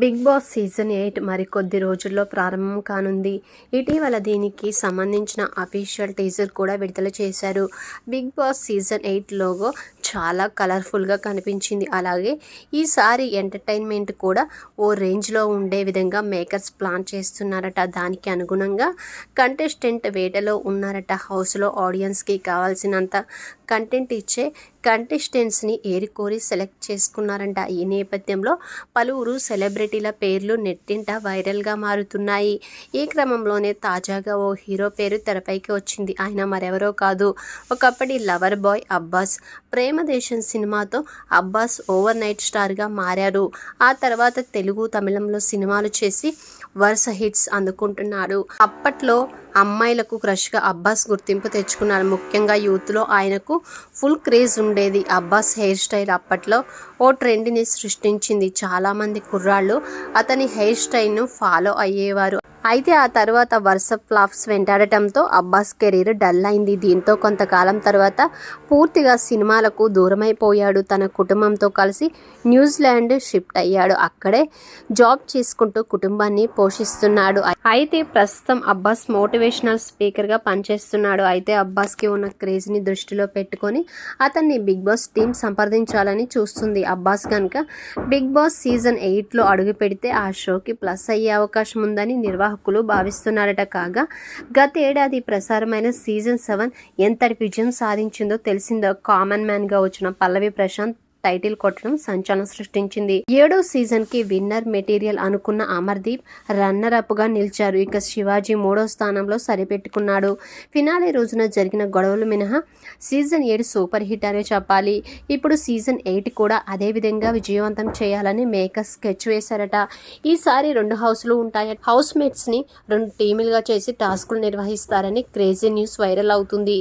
Big Boss season eight మరికొద్ది రోజుల్లో ప్రారంభం కానుంది. ఇటీవల దీనికి సంబంధించిన అఫీషియల్ టీజర్ కూడా విడుదల చేశారు. Big Boss season eight logo చాలా కలర్ఫుల్గా కనిపించింది. అలాగే ఈసారి ఎంటర్టైన్మెంట్ కూడా ఓ రేంజ్లో ఉండే విధంగా మేకర్స్ ప్లాన్ చేస్తున్నారట. దానికి అనుగుణంగా కంటెస్టెంట్ వేటలో ఉన్నారట. హౌస్లో ఆడియన్స్కి కావాల్సినంత కంటెంట్ ఇచ్చే కంటెస్టెంట్స్ని ఏరికోరి సెలెక్ట్ చేసుకున్నారంట. ఈ నేపథ్యంలో పలువురు సెలబ్రిటీల పేర్లు నెట్టింట వైరల్గా మారుతున్నాయి. ఈ క్రమంలోనే తాజాగా ఓ హీరో పేరు తెరపైకి వచ్చింది. ఆయన మరెవరో కాదు. ఒకప్పటి లవర్ బాయ్ అబ్బాస్ ప్రేమదేశం సినిమాతో అబ్బాస్ ఓవర్ నైట్ స్టార్గా మారారు ఆ తర్వాత తెలుగు తమిళంలో సినిమాలు చేసి వరుస హిట్స్ అందుకుంటున్నాడు. అప్పట్లో అమ్మాయిలకు క్రష్గా అబ్బాస్ గుర్తింపు తెచ్చుకున్నారు. ముఖ్యంగా యూత్లో ఆయనకు ఫుల్ క్రేజ్ ఉండేది అబ్బాస్ హెయిర్ స్టైల్ అప్పట్లో ఓ ట్రెండ్ని సృష్టించింది. చాలామంది కుర్రాళ్ళు అతని హెయిర్ స్టైల్ను ఫాలో అయ్యేవారు. అయితే ఆ తర్వాత వరుస ఫ్లాప్స్ వెంటాడటంతో అబ్బాస్ కెరీర్ డల్ అయింది. దీంతో కొంతకాలం తర్వాత పూర్తిగా సినిమాలకు దూరమైపోయాడు. తన కుటుంబంతో కలిసి న్యూజిలాండ్ షిఫ్ట్ అయ్యాడు. అక్కడే జాబ్ చేసుకుంటూ కుటుంబాన్ని పోషిస్తున్నాడు. అయితే ప్రస్తుతం అబ్బాస్ మోటివేషనల్ స్పీకర్గా పనిచేస్తున్నాడు. అయితే అబ్బాస్కి ఉన్న క్రేజ్ని దృష్టిలో పెట్టుకొని అతన్ని బిగ్ బాస్ టీం సంప్రదించాలని చూస్తుంది. అబ్బాస్ కనుక బిగ్ బాస్ సీజన్ ఎయిట్లో అడుగు పెడితే ఆ షోకి ప్లస్ అయ్యే అవకాశం ఉందని నిర్వాహకులు భావిస్తున్నారట. కాగా గతేడాది ప్రసారమైన సీజన్ సెవెన్ ఎంతటి విజయం సాధించిందో తెలిసిందో కామన్ మ్యాన్గా వచ్చిన పల్లవి ప్రశాంత్ టైటిల్ కొట్టడం సంచలనం సృష్టించింది. ఏడో సీజన్కి విన్నర్ మెటీరియల్ అనుకున్న అమర్దీప్ రన్నర్ అప్గా నిలిచారు. ఇక శివాజీ మూడో స్థానంలో సరిపెట్టుకున్నాడు. ఫినాలే రోజున జరిగిన గొడవలు మినహా సీజన్ ఏడు సూపర్ హిట్ అనే చెప్పాలి. ఇప్పుడు సీజన్ ఎయిట్ కూడా అదే విధంగా విజయవంతం చేయాలని మేకర్ స్కెచ్ వేశారట. ఈసారి రెండు హౌస్లు ఉంటాయి హౌస్ మేట్స్ని రెండు టీములుగా చేసి టాస్కులు నిర్వహిస్తారని క్రేజీ న్యూస్ వైరల్ అవుతుంది.